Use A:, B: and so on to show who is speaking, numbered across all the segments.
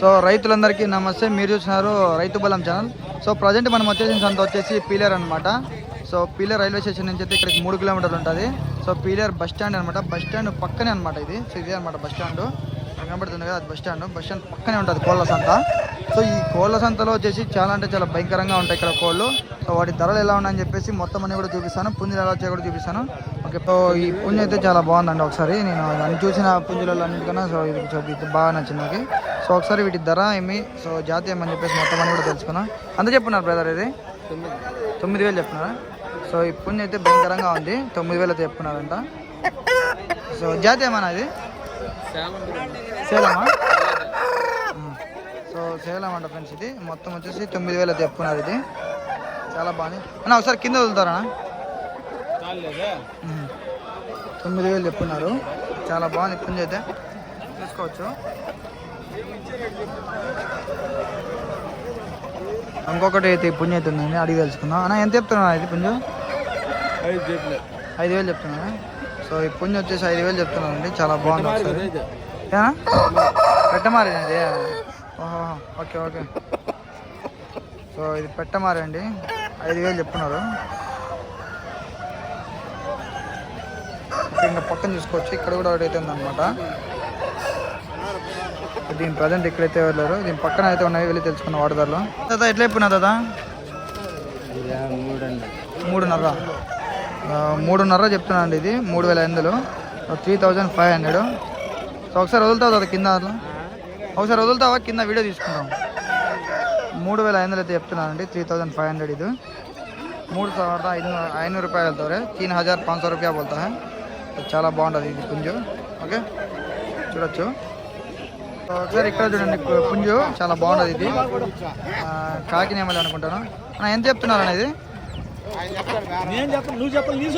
A: So రైతులందరికీ నమస్తే. మీరు చూసినారు రైతు బలం ఛానల్. సో ప్రజెంట్ మనం వచ్చేసి సంత వచ్చేసి పీలేర్ అనమాట సో పీలర్ రైల్వే స్టేషన్ నుంచి అయితే ఇక్కడికి మూడు కిలోమీటర్లు ఉంటుంది. సో పీలేర్ బస్ స్టాండ్ అనమాట బస్ స్టాండ్ పక్కనే అనమాట ఇది. సో ఇదే అనమాట బస్ స్టాండ్. కనబడుతుంది కదా అది బస్ స్టాండ్. బస్ స్టాండ్ పక్కనే ఉంటుంది కోళ్ళ సంత. సో ఈ కోళ్ళ సంతలో వచ్చేసి చాలా అంటే చాలా భయంకరంగా ఉంటాయి ఇక్కడ కోళ్ళు. సో వాటి ధరలు ఎలా ఉన్నాయని చెప్పేసి మొత్తం అన్ని కూడా చూపిస్తాను. పుంజులు ఎలా వచ్చాయో కూడా చూపిస్తాను. ఓకే సో ఈ పుంజు అయితే చాలా బాగుందండి ఒకసారి. నేను అన్ని చూసిన పుంజులలో అన్నిటికన్నా సో ఇది సో ఇది బాగా నచ్చింది నాకు. సో ఒకసారి వీటి ధర ఏమి? సో జాతీయం అని చెప్పేసి మొత్తం అని కూడా తెలుసుకున్నాం. అంత చెప్పున్నారు బ్రదర్ ఇది? తొమ్మిది వేలు చెప్తున్నారా సో ఇప్పుడు అయితే భయంకరంగా ఉంది. తొమ్మిది వేలు అయితే చెప్తున్నారంట సో జాతీయమానా అది ఇది? సేలమా? సో సేలం అంట ఫ్రెండ్స్ ఇది. మొత్తం వచ్చేసి తొమ్మిది వేలు అయితే చెప్పుకున్నారు ఇది. చాలా బాగుంది అన్న ఒకసారి కింద వదులుతారా తొమ్మిది వేలు చెప్పున్నారు. చాలా బాగుంది పుంజు అయితే. చూసుకోవచ్చు. ఇంకొకటి అయితే పుంజు అయితే ఉందండి అడిగి తెలుసుకుందాం. అన్న ఎంత చెప్తున్నా ఇది పుంజు ఐదు వేలు చెప్తున్నా సో ఈ పుంజు వచ్చేసి ఐదు వేలు చెప్తున్నానండి చాలా బాగుంది ఒకసారి. పెట్టమారి ఇది ఓహో ఓకే ఓకే. సో ఇది పెట్టమారి అండి ఐదు వేలు చెప్తున్నారు. ఇంకా పక్కన చూసుకోవచ్చు ఇక్కడ కూడా ఒకటి అయితే ఉందన్నమాట. దీని ప్రజెంట్ ఇక్కడైతే వెళ్ళారు దీని పక్కన అయితే ఉన్నాయి వెళ్ళి తెలుసుకున్న వాటి దాదా ఎట్లా చెప్పినా దాదా మూడున్నర. మూడున్నర చెప్తున్నా అండి ఇది మూడు వేల ఎనిమిదిలో three thousand five hundred so ఒకసారి వదులుతావు దాదా కింద ఒకసారి వదులుతావా? కింద వీడియో తీసుకుంటాం మూడు వేల ఐదు అయితే చెప్తున్నానండి త్రీ థౌజండ్ ఫైవ్ హండ్రెడ్ ఇది. మూడు సవర్ద ఐదు ఐనూరు రూపాయలు వెళ్తారు తీన్ హజార్ పాంచ రూపాయ పోతా చాలా బాగుంటుంది ఇది కొంచెం ఓకే? చూడొచ్చు. ఒకసారి ఇక్కడ చూడండి పుంజు. చాలా బాగుంటుంది ఇది. కాకినేమలి అనుకుంటాను. అన్న ఎంత చెప్తున్నారు అన్న ఇది?
B: నేను చెప్పను నువ్వు నీ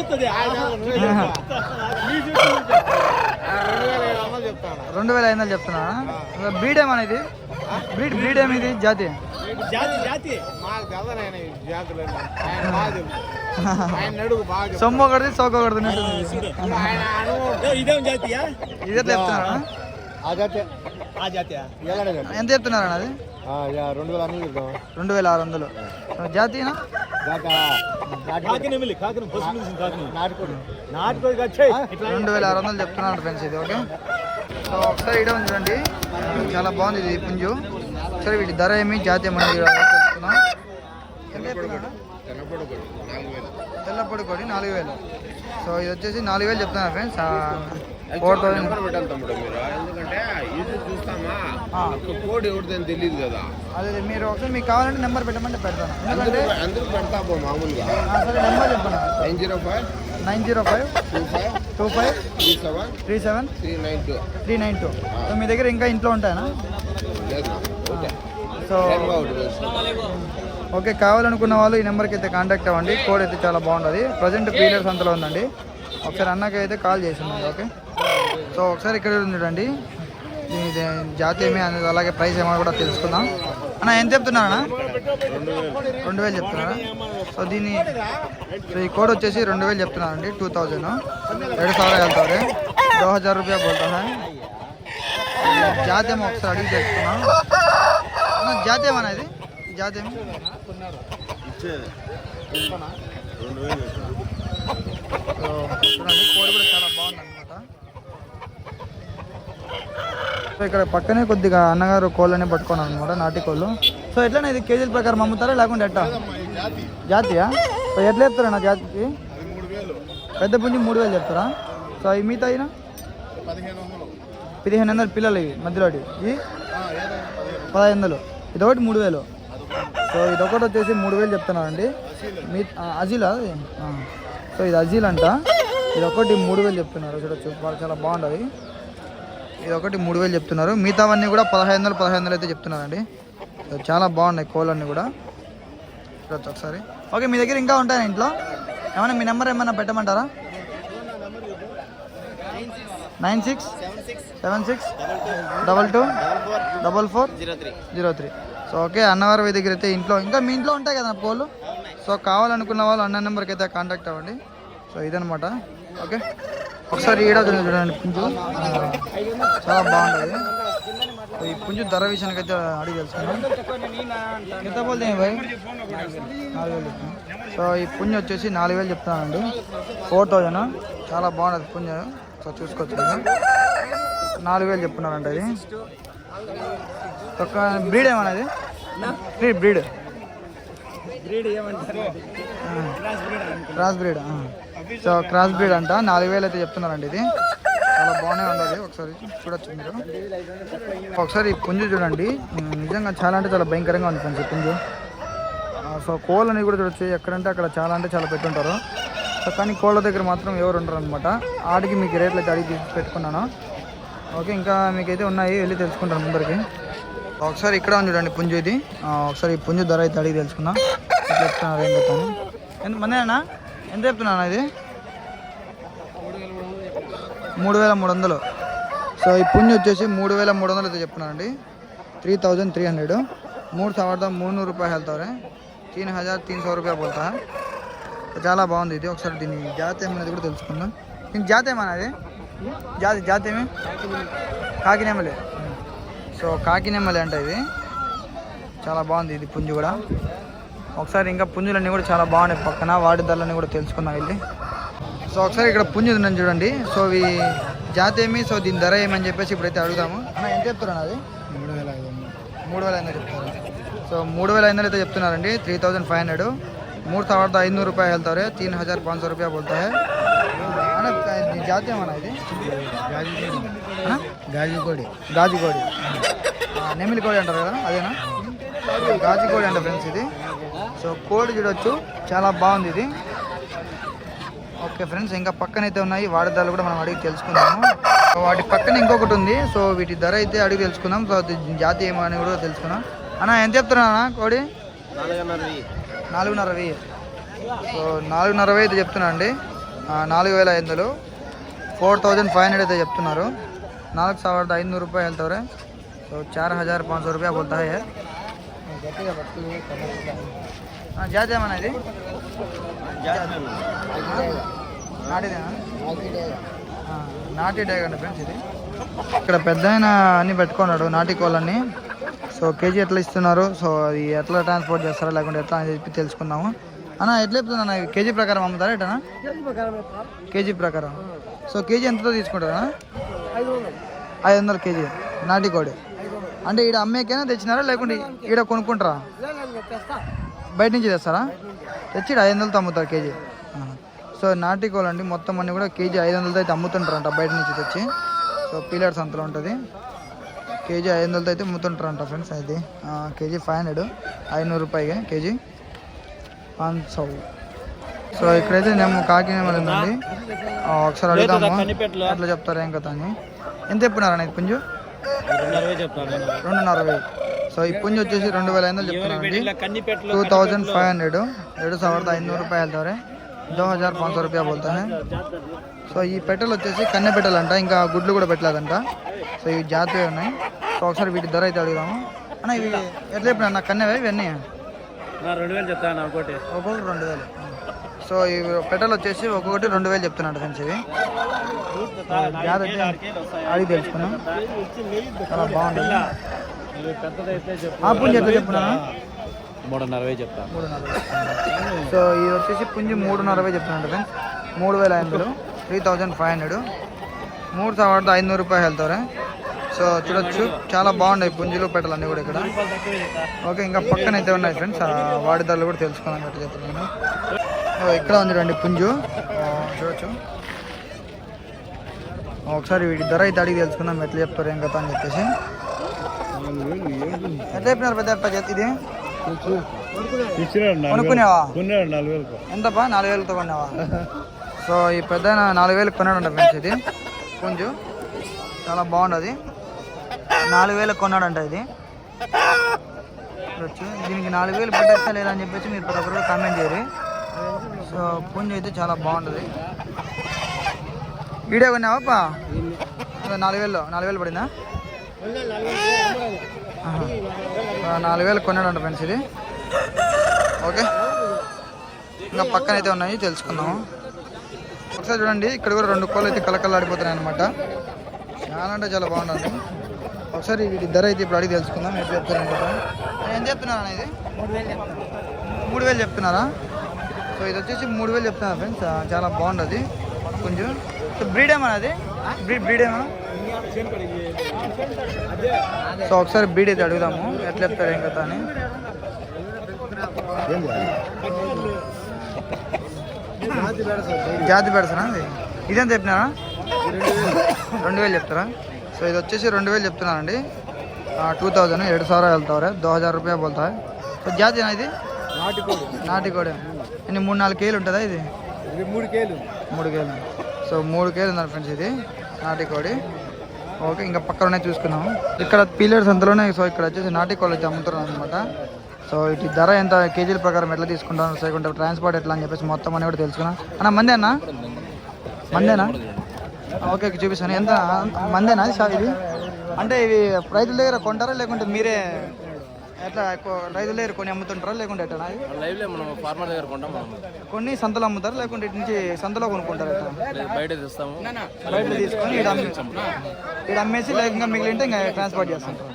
A: రెండు వేల ఐదు వందలు చెప్తున్నా బ్రీడ్ ఏమన్నా ఇది? బ్రీడ్ ఇది? జాతి?
B: జాతి జాతి.
A: సొమ్ము ఒకటిది సోక ఒకటిది
B: ఇదేం జాతియా?
A: ఎంత చెప్తున్నారు అది?
C: రెండు వేల అన్ని
A: రెండు వేల ఆరు వందలు.
B: ఇట్లా
A: రెండు వేల ఆరు వందలు చెప్తున్నాను ఫ్రెండ్స్ ఇది ఓకే? సో ఒకసారి ఇక్కడ ఉంది చూడండి. చాలా బాగుంది ఇది పుంజు. సరే వీటి ధర ఏమి జాతి ఏమని చెప్తున్నాడు తెల్లపొడి కొడి నాలుగు వేలు. సో ఇది వచ్చేసి నాలుగు వేలు చెప్తున్నారు ఫ్రెండ్స్. ఫోర్ థౌసండ్
C: పెట్టాలి తమ్ముడు మీరు? ఎందుకంటే ఇది చూస్తామా? కోడి ఎవరిదని తెలియదు కదా.
A: అదే మీరు ఒకసారి మీకు కావాలంటే నెంబర్ పెట్టమంటే పెడతాను. ఎందుకంటే
C: అందరూ అందరూ పెడతాము మామూలుగా.
A: సరే నెంబర్ చెప్పండి
C: nine zero five
A: nine zero five
C: two five
A: two five
C: three seven
A: three seven
C: three nine two.
A: Three nine two. So మీ దగ్గర ఇంకా ఇంట్లో ఉంటాయనా? సో. ఓకే కావాలనుకున్న వాళ్ళు ఈ నెంబర్కి అయితే కాంటాక్ట్ అవ్వండి. కోడ్ అయితే చాలా బాగుంటుంది. ప్రజెంట్ పీలర్ సంతలో ఉందండి. ఒకసారి అన్నకి అయితే కాల్ చేసింది ఓకే? సో ఒకసారి ఇక్కడ ఉండండి జాతి ఏమి అనేది అలాగే ప్రైస్ ఏమో కూడా తెలుసుకుందాం. అన్న ఎంత చెప్తున్నారన్నా రెండు వేలు చెప్తున్నారా? సో దీన్ని సో ఈ కోడ్ వచ్చేసి రెండు వేలు చెప్తున్నారండి టూ థౌజండ్. ఏడు సార్ వెళ్తారు? రెండు హజార్ రూపాయ బోల్తా జాతి ఏమో ఒకసారి అడిగి తెలుసుకున్నాం జాతి ఏమనేది జాతి ఏమి? చూడండి కోడి కూడా చాలా బాగుంది అనమాట సో ఇక్కడ పక్కనే కొద్దిగా అన్నగారు కోళ్ళని పట్టుకున్నారు అనమాట నాటి కోళ్ళు. సో ఎట్లనే ఇది కేజీల ప్రకారం అమ్ముతారా లేకుంటే ఎట్టా జాతియా? సో ఎట్లా చెప్తారా నా జాతికి? పెద్ద పుంజి మూడు వేలు చెప్తారా? సో అవి మిగతా అయినా? పదిహేను వందలు పిల్లలు ఇవి మధ్యలో ఇవి పదహైదు వందలు. ఇది ఒకటి మూడు వేలు. సో ఇది ఒకటి వచ్చేసి మూడు వేలు చెప్తున్నారండి. మీ అజీలా సో ఇది అజీల్ అంట. ఇది ఒకటి మూడు వేలు చెప్తున్నారు. చూడొచ్చు. బాగా చాలా బాగుంటుంది ఇది ఒకటి మూడు వేలు చెప్తున్నారు. మిగతావన్నీ కూడా పదహైదు వందలు పదహైదు వందలు అయితే చెప్తున్నారండి. చాలా బాగున్నాయి కోళ్ళన్నీ కూడా. చూడొచ్చు ఒకసారి. ఓకే మీ దగ్గర ఇంకా ఉంటాయా ఇంట్లో? ఏమైనా మీ నెంబర్ ఏమైనా పెట్టమంటారా? Nine six seven six double two double four zero three. So okay అన్నవారి దగ్గర అయితే ఇంట్లో ఇంకా మీ ఇంట్లో ఉంటాయి కదా కోళ్ళు? సో కావాలనుకున్న వాళ్ళు అన్న నెంబర్కి అయితే కాంటాక్ట్ అవ్వండి. సో ఇదనమాట ఓకే. ఒకసారి ఈడ చూడండి పుంజు. చాలా బాగుంటుంది ఈ పుంజు ధర విషయానికి అయితే అడిగి తెలుసుకున్నాం ఎంత పోతే భయ్? నాలుగు వేలు. సో ఈ పుంజు వచ్చేసి నాలుగు వేలు చెప్తానండి ఫోర్ థౌజండ్. చాలా బాగుంటుంది పుంజు. సో చూసుకోవచ్చు. నాలుగు వేలు చెప్తున్నారంట ఇది. ఒక బ్రీడ్ ఏమన్నది? Breed breed.
B: బ్రీడ్ ఏమంటారు?
A: Cross breed so cross breed అంట. నాలుగు వేలు అయితే చెప్తున్నారండి ఇది. చాలా బాగానే ఉండదు ఒకసారి చూడొచ్చు మీరు. ఒకసారి ఈ పుంజు చూడండి. నిజంగా చాలా అంటే చాలా భయంకరంగా ఉంది ఫ్రెండ్స్ పుంజు. సో కోళ్ళని కూడా చూడొచ్చు. ఎక్కడంటే అక్కడ చాలా అంటే చాలా పెట్టుంటారు. సో కానీ కోళ్ళ దగ్గర మాత్రం ఎవరు ఉండరు అనమాట ఆడికి మీకు రేట్లు అయితే అడిగి పెట్టుకున్నాను. ఓకే ఇంకా మీకైతే ఉన్నాయి. వెళ్ళి తెలుసుకుంటాను ముందరికి. ఒకసారి ఇక్కడ ఉంది చూడండి పుంజు ఇది. ఒకసారి పుంజు ధర అయితే అడిగి తెలుసుకుందాం. చెప్తున్నారు ఏం చెప్తాను. ఎంత మందేనా ఎంత చెప్తున్నాను ఇది? మూడు వేల మూడు వందలు. సో ఈ పుణ్య వచ్చేసి మూడు వేల మూడు వందలు అయితే చెప్తున్నానండి. Three thousand three hundred. మూడు సంవత్సరం మూడు నూరు రూపాయలు వెళ్తారే తీన్ హజార్ తీన్ సో రూపాయలు పోతా చాలా బాగుంది ఇది. ఒకసారి దీని జాతీయం అనేది కూడా తెలుసుకుందాం. దీని జాతీయం అనేది జాతి జాతీయమి ఏమి? సో కాకినేమలే అంటే ఇది. చాలా బాగుంది ఇది పుంజు కూడా. ఒకసారి ఇంకా పుంజులన్నీ కూడా చాలా బాగున్నాయి పక్కన వాటి ధరలన్నీ కూడా తెలుసుకుందాం వెళ్ళి. సో ఒకసారి ఇక్కడ పుంజు ఉందని చూడండి. సో ఇవి జాతి ఏమి సో దీని ధర ఏమని చెప్పేసి ఇప్పుడైతే అడుగుదాము. అన్న ఎంత చెప్తున్నాను అది?
B: మూడు వేల ఐదు
A: మూడు వేల ఐదు చెప్తారు. సో మూడు వేల ఐదు వందలు అయితే చెప్తున్నారండి. Three thousand five hundred. మూడు ಸಾವಿರದ ಐನೂರು రూపాయలు వెళ్తారు. తీన్ హజార్ పాంచ సో ರೂಪಾಯಿ ಬೀಳ್ತಾರೆ ಅಣ್ಣ ఇది
B: ಅಣ್ಣ
A: ಇದು ಗಾಜಿಗೋಡಿ ಗಾಜಿಗೋಡಿ నెమిలి కోడి అంటారు కదా అదేనా? గాజి కోడి అంట ఫ్రెండ్స్ ఇది. సో కోడి చూడొచ్చు. చాలా బాగుంది ఇది. ఓకే ఫ్రెండ్స్ ఇంకా పక్కన అయితే ఉన్నాయి. వాడి ధరలు కూడా మనం అడిగి తెలుసుకుందాము. వాటి పక్కన ఇంకొకటి ఉంది. సో వీటి ధర అయితే అడిగి తెలుసుకుందాం. సో జాతి ఏమో అని కూడా తెలుసుకుందాం. అన్న ఎంత చెప్తున్నా కోడి? నాలుగున్నర వెయ్యి. సో నాలుగున్నర వెయ్యి అయితే చెప్తున్నా అండి. నాలుగు వేల ఐదులు ఫోర్ థౌజండ్ ఫైవ్ హండ్రెడ్ అయితే చెప్తున్నారు. నాలుగు ಸಾವಿರದ ಐನೂರು రూపాయలు ಹೇಳ್ತವ್ರೆ సో ಚಾರ್ హజార్ ಪಾಂಚ್ రూపాయ పోతాయి. జాతి ఏమన్నా నాటిదేనా? నాటి డే అండి ఫ్రెండ్స్ ఇది. ఇక్కడ పెద్ద అన్ని పెట్టుకున్నాడు నాటి కోళ్ళని. సో కేజీ ఎట్లా ఇస్తున్నారు? సో అది ఎట్లా ట్రాన్స్పోర్ట్ చేస్తారా? లేకుంటే ఎట్లా అని చెప్పి తెలుసుకుందాము. అన్న ఎట్లా చెప్తున్నా కేజీ ప్రకారం అమ్ముతారా ఎటనా కేజీ ప్రకారం సో కేజీ ఎంతతో తీసుకుంటారా ఐదు వందలు కేజీ. నాటి కోడి. అంటే ఈడ అమ్మేకైనా తెచ్చినారా? లేకుంటే ఈడ కొనుక్కుంటారా? బయట నుంచి తెస్తారా? తెచ్చి ఐదు వందలతో అమ్ముతారు కేజీ. సో నాటి కోళ్ళు అండి మొత్తం అన్ని కూడా కేజీ ఐదు వందలతో అయితే అమ్ముతుంటారంట బయట నుంచి తెచ్చి. సో పీలర్స్ అంతలో ఉంటుంది. కేజీ ఐదు వందలతో అయితే అమ్ముతుంటారంట ఫ్రెండ్స్ అది. ఆ, కేజీ ఫైవ్ హండ్రెడ్ ఐనూరు రూపాయిగా కేజీ. పాంచ్ సౌ. సో ఇక్కడైతే నేను కాకినేమల్ ఉందండి. ఒకసారి
B: కనిపెట్టలో.
A: ఎట్లా చెప్తారు ఏం కదా అని. ఎంత చెప్పినారన్న ఇది పుంజు?
B: రెండున్నర చెప్తాను
A: రెండున్నర వెయ్యి సో ఈ పుంజు వచ్చేసి రెండు వేల ఐదు వందలు చెప్తున్నారండి
B: ఇలా కన్నిపెట్టలో
A: टू थाउजेंड फाइव हंड्रेड ಎರಡು ಸಾವಿರದ ಐನೂರು ರೂಪಾಯಿ ಹೇಳ್ತಾರೆ దో హజార్ పాంచ్ సో రూపాయ బోల్తా హై సో ఈ పెట్టెలు వచ్చేసి కన్నె పెట్టెలు అంట ఇంకా గుడ్లు కూడా పెట్టలేదంట సో ఇవి జాతీయ ఉన్నాయి సో ఒకసారి వీటి ధర అయితే అడుగుదాము అన్న ఇవి ఎట్లా చెప్పిన అన్న కన్నెవే ఇవన్నీ
B: రెండు వేలు చెప్తాను ఒకటి
A: ఒక్కొక్కటి రెండు వేలు సో ఈ పెట్టెలు వచ్చేసి ఒక్కొక్కటి రెండు వేలు చెప్తున్నాడు ఫ్రెండ్స్ ఇవి జాగ్రత్త అడిగి తెలుసుకున్నాం. చాలా ఎట్లా చెప్తున్నా సో ఇది వచ్చేసి పుంజి మూడున్నరవై చెప్తున్నాను ఫ్రెండ్స్. మూడు వేల ఐదు త్రీ థౌజండ్ ఫైవ్ హండ్రెడ్. మూడు ఐదు నూరు రూపాయలు వెళ్తారా సో చూడొచ్చు. చాలా బాగున్నాయి పుంజులు పెట్టలు అన్నీ కూడా ఇక్కడ. ఓకే ఇంకా పక్కన అయితే ఉన్నాయి ఫ్రెండ్స్. వాడి ధరలు కూడా తెలుసుకోవాలన్నట్టు చెప్తున్నాను. ఇక్కడ ఉంది రండి పుంజు. చూడొచ్చు. ఒకసారి వీటి ధర అయితే అడిగి తెలుసుకుందాం ఎట్లా చెప్తారు ఏం కదా అని చెప్పేసి. ఎట్లా చెప్పినారు పెద్ద ఇది? కొనుక్కునేవా?
B: కొన్నాడు
A: ఎంతపా నాలుగు వేలతో కొన్నావా? సో ఈ పెద్ద నాలుగు వేలకు కొన్నాడంట ఫ్రెండ్స్ ఇది. పుంజు. చాలా బాగుండదు. నాలుగు వేలకు కొన్నాడంట ఇది. చూడొచ్చు. దీనికి నాలుగు వేలు పెట్టచ్చా లేదా అని చెప్పేసి మీరు ప్రతి ఒక్కరు కామెంట్ చేయరు. సో పుంజు అయితే చాలా బాగుంటుంది వీడియో కొన్నావాపా అదే నాలుగు వేలు నాలుగు వేలు పడిందా నాలుగు వేలు కొన్నాడంట ఫ్రెండ్స్ ఇది. ఓకే. ఇంకా పక్కన అయితే ఉన్నాయి తెలుసుకుందాము. ఒకసారి చూడండి ఇక్కడ కూడా రెండు కోళ్ళు అయితే కలకల్లాడిపోతున్నాయి అనమాట చాలా అంటే చాలా బాగుంటుంది ఒకసారి వీటి ధర అయితే ఇప్పుడు అడిగి తెలుసుకుందాం ఎట్లా చెప్తారని కదా చెప్తున్నారా ఇది? మూడు వేలు చెప్తున్నారా? సో ఇది వచ్చేసి మూడు వేలు చెప్తున్నారు ఫ్రెండ్స్. చాలా బాగుంటుంది కొంచెం బ్రీడ్ ఏమన్నా అది బ్రీడ్ బ్రీడ్ ఏమన్నా సో ఒకసారి బ్రీడ్ అయితే అడుగుదాము. ఎట్లా చెప్తారు ఏం కదా అని. జాతి పెడతారా అది ఇదేం చెప్పినారా? రెండు వేలు చెప్తారా? సో ఇది వచ్చేసి రెండు వేలు చెప్తున్నానండి. టూ థౌజండ్ ఏడు సార్ వెళ్తారు దో హజార్ రూపాయ పోతాయి? సో జాతినా ఇది?
B: నాటికోడి.
A: నాటికోడి. ఎన్ని? మూడు నాలుగు కేలు ఉంటుందా ఇది
B: మూడు కేలు.
A: మూడు కేలు. సో మూడు కేలు ఉందండి ఫ్రెండ్స్ ఇది నాటి కోడి. ఓకే ఇంకా పక్కన చూసుకున్నాము ఇక్కడ పీలర్స్ అంతలోనే సో ఇక్కడ వచ్చేసి నాటి కోళ్ళు అయితే అమ్ముతున్నారు అనమాట సో ఇటు ధర ఎంత కేజీల ప్రకారం ఎట్లా తీసుకుంటాను లేకుంటే ట్రాన్స్పోర్ట్ ఎట్లా అని చెప్పేసి మొత్తం అని కూడా తెలుసుకున్నాం. అన్న మందే అన్న మందేనా? ఓకే ఓకే, చూపిస్తాను. ఎంత? మందేనా ఇది ఇది? అంటే ఇవి రైతుల దగ్గర కొంటారా లేకుంటే మీరే ఎట్లా ఎక్కువ రైతుల దగ్గర కొన్ని అమ్ముతుంటారా లేకుంటే ఎట్లా? ఇది?
D: లైవ్లో మనం ఫార్మర్ దగ్గర కొంటాం మనం.
A: కొన్ని సంతలో అమ్ముతారు లేకుంటే ఇటు నుంచి సంతలో కొనుక్కుంటారు
D: బయట తెస్తాము.
A: బయట తీసుకొని ఇక్కడ అమ్మే ఇక్కడ అమ్మేసి లేక ఇంకా మిగిలింటే ఇంకా ట్రాన్స్పోర్ట్ చేస్తుంటారు.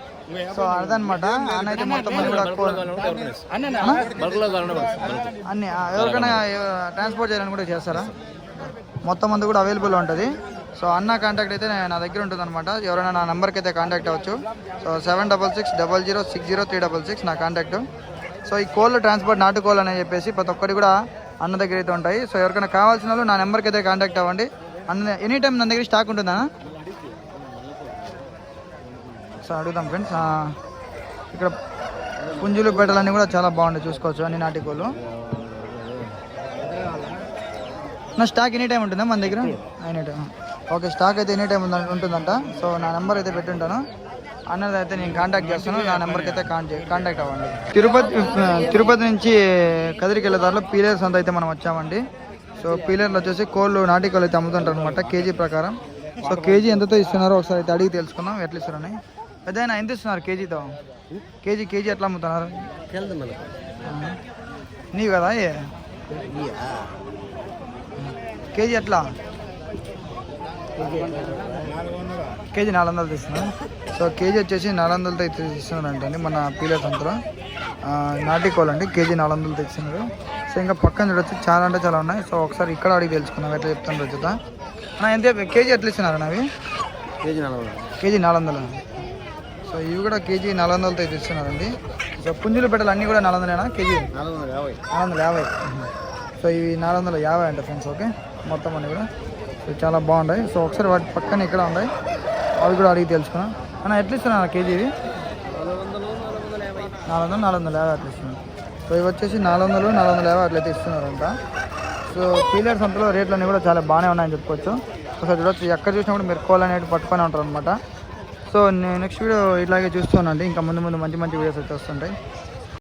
A: సో అదనమాట అన్న అయితే మొత్తం మంది కూడా అన్ని ఎవరికైనా ట్రాన్స్పోర్ట్ చేయాలని కూడా చేస్తారా? మొత్తం మంది కూడా అవైలబుల్ ఉంటుంది. సో అన్న కాంటాక్ట్ అయితే నా దగ్గర ఉంటుంది అనమాట ఎవరైనా నా నెంబర్కి అయితే కాంటాక్ట్ అవ్వచ్చు. So seven double six double zero six zero three double six నా కాంటాక్ట్ సో ఈ కోళ్ళు ట్రాన్స్పోర్ట్ నాటు కోళ్ళు అని చెప్పేసి ప్రతి ఒక్కటి కూడా అన్న దగ్గర అయితే ఉంటాయి. సో ఎవరికైనా కావాల్సిన వాళ్ళు నా నెంబర్కి అయితే కాంటాక్ట్ అవ్వండి. అన్న ఎనీ టైం నా దగ్గర స్టాక్ ఉంటుందా? సో అడుగుదాం ఫ్రెండ్స్ ఇక్కడ పుంజులు పెట్టాలన్నీ కూడా చాలా బాగుంటాయి. చూసుకోవచ్చు అన్ని నాటి కోళ్ళు నా స్టాక్ ఎనీ టైం ఉంటుందా మన దగ్గర? ఎనీ టైం ఓకే స్టాక్ అయితే ఎనీ టైం ఉంటుందంట. సో నా నెంబర్ అయితే పెట్టుంటాను. అన్నది అయితే నేను కాంటాక్ట్ చేస్తాను. నా నెంబర్కి అయితే కాంటాక్ట్ కాంటాక్ట్ అవ్వండి. తిరుపతి తిరుపతి నుంచి కదిరికి వెళ్ళే దారిలో పీలర్స్ అంతా అయితే మనం వచ్చామండి. సో పీలర్లు వచ్చేసి కోళ్ళు నాటి కోళ్ళు అయితే అమ్ముతుంటారు అనమాట కేజీ ప్రకారం. సో కేజీ ఎంతతో ఇస్తున్నారో ఒకసారి అయితే అడిగి తెలుసుకుందాం. ఎట్లా ఇస్తున్నారని. పెద్ద ఎంత ఇస్తున్నారు కేజీతో? కేజీ కేజీ ఎట్లా అమ్ముతున్నారు. నీవు కదా కేజీ ఎట్లా? కేజీ నాలుగు వందలు తీస్తున్నాను సో కేజీ వచ్చేసి నాలుగు వందలతో అయితే ఇస్తున్నారు అండి మన పీలర్ సంతలో. ఆ, నాటి కోళ్ళు అండి కేజీ నాలుగు వందలు తెచ్చినారు. సో ఇంకా పక్కన చూడొచ్చు చాలా అంటే చాలా ఉన్నాయి. సో ఒకసారి ఇక్కడ అడిగి తెలుసుకుందాం ఎట్లా చెప్తాను రచిత అన్న ఎంత కేజీ ఎట్లా ఇస్తున్నారు అవి?
D: కేజీ నలభై
A: కేజీ నాలుగు వందలు? సో ఇవి కూడా కేజీ నాలుగు వందలతో ఇస్తున్నారండి సో పుంజులు పెట్టాలి అన్నీ కూడా నాలుగు వందలేనా? కేజీ?
B: నాలుగు వందల యాభై.
A: నాలుగు వందల యాభై. సో ఇవి నాలుగు వందల యాభై అంట ఫ్రెండ్స్ ఓకే? మొత్తం అన్ని కూడా. సో చాలా బాగున్నాయి. సో ఒకసారి వాటి పక్కన ఇక్కడ ఉన్నాయి. అవి కూడా అడిగి తెలుసుకున్నాను అన్న ఎట్లా ఇస్తున్నా కేజీ ఇవి? నాలుగు వందలు నాలుగు వందల యాభై అట్లా ఇస్తున్నాను సో ఇవి వచ్చేసి నాలుగు వందలు నాలుగు వందల యాభై అట్లయితే ఇస్తున్నారంట. సో పీలర్స్ అంతలో రేట్లు అన్నీ కూడా చాలా బాగానే ఉన్నాయని చెప్పుకోవచ్చు. ఒకసారి చూడొచ్చు. ఎక్కడ చూసినా కూడా మీరు కోల్ అనేవి పట్టుకొని ఉంటారు అనమాట సో నేను నెక్స్ట్ వీడియో ఇట్లాగే చూస్తున్నానండి ఇంకా ముందు ముందు మంచి మంచి వీడియోస్ అయితే వస్తుంటాయి.